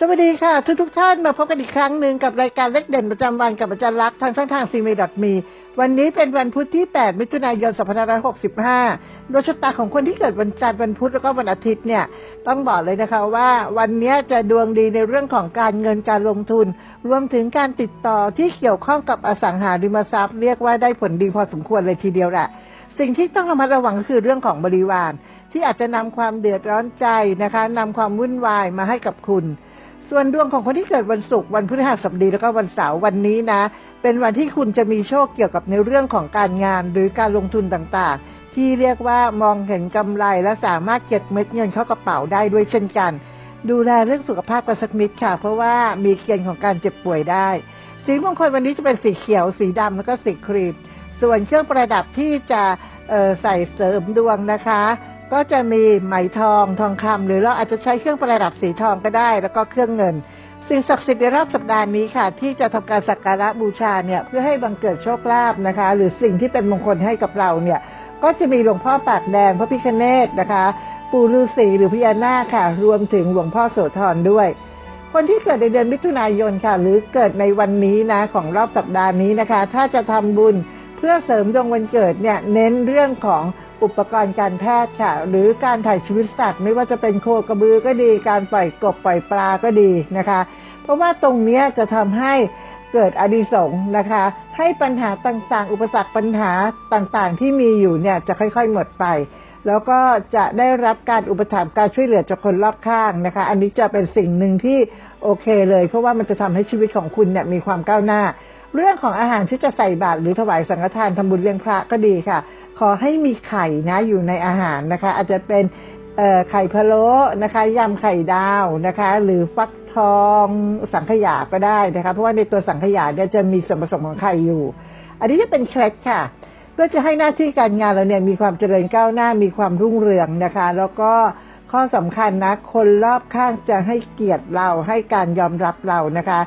สวัสดีค่ะ ทุกทุกท่านมาพบกันอีกครั้งหนึ่งกับรายการเล็กเด่นประจำวันกับอาจารย์ลักทางช่องทางซีเมดอทมีวันนี้เป็นวันพุธที่ 8 มิถุนายน 2565 โดยชะตาของคนที่เกิดวันจันทร์วันพุธแล้วก็วันอาทิตย์เนี่ยต้องบอกเลยนะคะว่าวันนี้จะดวงดีในเรื่องของการเงินการลงทุน รวมถึงการติดต่อที่เกี่ยวข้องกับอสังหาริมทรัพย์ เรียกว่าได้ผลดีพอสมควรเลยทีเดียวแหละสิ่งที่ต้องระมัดระวังก็คือเรื่องของบริวาร ที่อาจจะนำความเดือดร้อนใจนะคะนำความวุ่นวายมาให้กับคุณ ส่วนดวงของคนที่เกิดวันศุกร์วันพฤหัสบดีแล้วก็วันเสาร์วันนี้นะ เป็นวันที่คุณจะมีโชคเกี่ยวกับในเรื่องของการงาน หรือการลงทุนต่างๆ ที่เรียกว่ามองเห็นกำไรและสามารถเก็บเม็ดเงินเข้ากระเป๋าได้ด้วยเช่นกัน ดูแลเรื่องสุขภาพกันสักนิดค่ะ เพราะว่ามีเกณฑ์ของการเจ็บป่วยได้ สีมงคลวันนี้จะเป็นสีเขียว สีดำแล้วก็สีครีมส่วนเครื่องประดับที่จะเอ่อใส่เสริมดวงนะคะ ก็จะมีไหมทองทองคำหรือเราอาจจะใช้เครื่องประดับสีทองก็ได้ แล้วก็เครื่องเงิน สิ่งศักดิ์สิทธิ์ในรอบสัปดาห์นี้ค่ะ ที่จะทำการสักการะบูชาเนี่ยเพื่อให้บังเกิดโชคลาภนะคะ หรือสิ่งที่เป็นมงคลให้กับเราเนี่ย ก็จะมีหลวงพ่อปากแดงพระพิฆเนศนะคะ ปู่ฤาษีหรือพญานาคค่ะ รวมถึงหลวงพ่อโสธรด้วย คนที่เกิดในเดือนมิถุนายนค่ะ หรือเกิดในวันนี้นะของรอบสัปดาห์นี้นะคะ ถ้าจะทำบุญ เพื่อเสริมดวงวันเกิดเนี่ยเน้นเรื่องของอุปกรณ์การแพทย์ค่ะ หรือการถ่ายชีวิตสัตว์ไม่ว่าจะเป็นโคกระบือก็ดี การปล่อยกบปล่อยปลาก็ดีนะคะ เพราะว่าตรงนี้จะทำให้เกิดอดิสงนะคะ ให้ปัญหาต่างๆ อุปสรรคปัญหาต่างๆ ที่มีอยู่เนี่ยจะค่อยๆหมดไป แล้วก็จะได้รับการอุปถัมภ์การช่วยเหลือจากคนรอบข้างนะคะ อันนี้จะเป็นสิ่งหนึ่งที่โอเคเลย เพราะว่ามันจะทำให้ชีวิตของคุณเนี่ยมีความก้าวหน้า เรื่องของอาหารที่จะใส่บาตรหรือถวายสังฆทานทำบุญเลี้ยงพระก็ดีค่ะ ขอให้มีไข่นะอยู่ในอาหารนะคะ อาจจะเป็นไข่พะโล้นะคะยำไข่ดาวนะคะ หรือฟักทองสังขยาก็ได้นะคะ เพราะว่าในตัวสังขยาเนี่ยจะมีส่วนผสมของไข่อยู่ อันนี้จะเป็นเคล็ดค่ะเพื่อจะให้หน้าที่การงานเราเนี่ยมีความเจริญก้าวหน้ามีความรุ่งเรืองนะคะ แล้วก็ข้อสำคัญนะ คนรอบข้างจะให้เกียรติเราให้การยอมรับเรานะคะ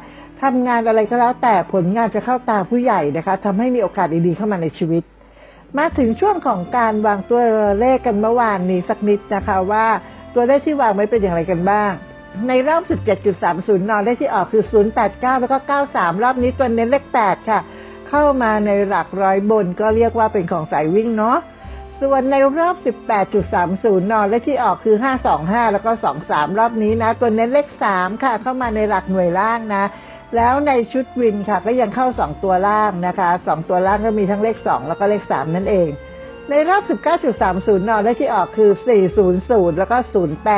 ทำงานอะไรก็แล้วแต่ผลงานจะเข้าตาผู้ใหญ่นะคะทำให้มีโอกาสดีๆเข้ามาในชีวิต มาถึงช่วงของการวางตัวเลขกันเมื่อวานนี้สักนิดนะคะว่าตัวเลขที่วางไว้เป็นอย่างไรกันบ้าง ในรอบ 17.30นเลขที่ออกคือ 089 แล้วก็ 93 รอบนี้ตัวเน้นเลข 8 ค่ะ เข้ามาในหลักร้อยบนก็เรียกว่าเป็นของสายวิ่งเนาะส่วนในรอบ 18.30นเลขที่ออกคือ 525 แล้วก็ 23 รอบนี้นะ ตัวเน้นเลข 3 ค่ะ เข้ามาในหลักหน่วยล่างนะ แล้วในชุดวินค่ะ ก็ยังเข้า 2 ตัวล่างนะคะ 2 ตัวล่างก็มีทั้งเลข 2 แล้วก็เลข 3 นั่นเอง ในรอบ 19.30นเลขที่ออกคือ 400 แล้วก็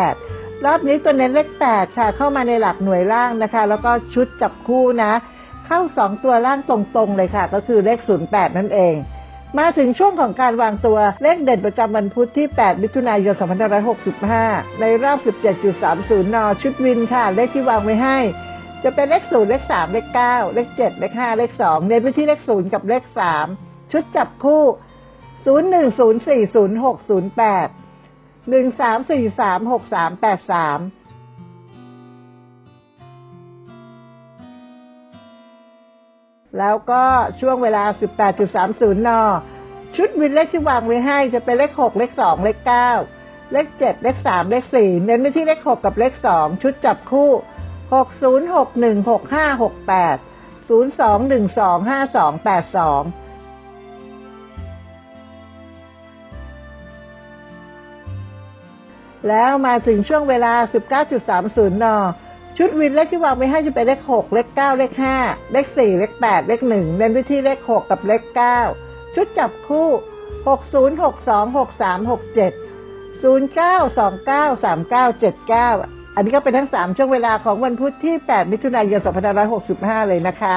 08 รอบนี้ตัวเน้นเลข 8 ค่ะ เข้ามาในหลักหน่วยล่างนะคะ แล้วก็ชุดจับคู่นะ เข้า 2 ตัวล่างตรงๆเลยค่ะ ก็คือเลข 08 นั่นเอง มาถึงช่วงของการวางตัวเลขเด่นประจำวันพุธที่ 8 มิถุนายน 2565 ในรอบ 17.30 น ชุดวินค่ะ เลขที่วางไว้ให้ จะเป็นเลขศูนย์เลขสามเลขเก้าเลขเจ็ดเลขห้าเลขสองเน้นไปที่เลขศูนย์กับเลขสามชุดจับคู่ศูนย์หนึ่งศูนย์สี่ศูนย์หกศูนย์แปดหนึ่งสามสี่สามหกสามแปดสามแล้วก็ช่วงเวลา 18.30 น ชุดวินเลขที่วางไว้ให้จะเป็นเลข 6 เลข 2 เลข 9 เลข 7 เลข 3 เลข 4 เน้นไปที่เลข 6 กับเลข 2 ชุดจับคู่ 0 60616568 02125282แล้วมาถึงช่วงเวลา 19.30 น ชุดวินเลขที่วางไว้ให้จะเป็นเลข 6 เลข 9 เลข 5 เลข 4 เลข 8 เลข 1เน้นไปที่เลข 6 กับเลข 9 ชุดจับคู่ 60626367 09293979 อันนี้ก็เป็นทั้ง 3 ช่วงเวลาของวันพุธที่ 8 มิถุนายน 2565 เลยนะคะ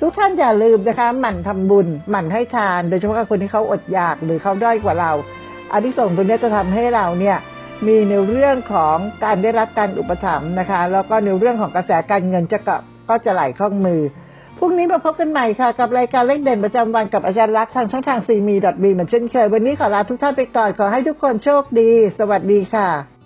ทุกท่านอย่าลืมนะคะ หมั่นทำบุญ หมั่นให้ทาน โดยเฉพาะกับคนที่เขาอดอยากหรือเขาด้อยกว่าเรา อันที่ส่งตรงนี้จะทำให้เราเนี่ยมีในเรื่องของการได้รับการอุปถัมภ์นะคะ แล้วก็ในเรื่องของกระแสการเงินจะก็ก็จะไหลเข้ามือพรุ่งนี้มาพบกันใหม่ค่ะ กับรายการเล็กเด่นประจำวันกับอาจารย์รักทางช่องทางซีมีดอทบีเหมือนเช่นเคย วันนี้ขอลาทุกท่านไปก่อนขอให้ทุกคนโชคดี สวัสดีค่ะ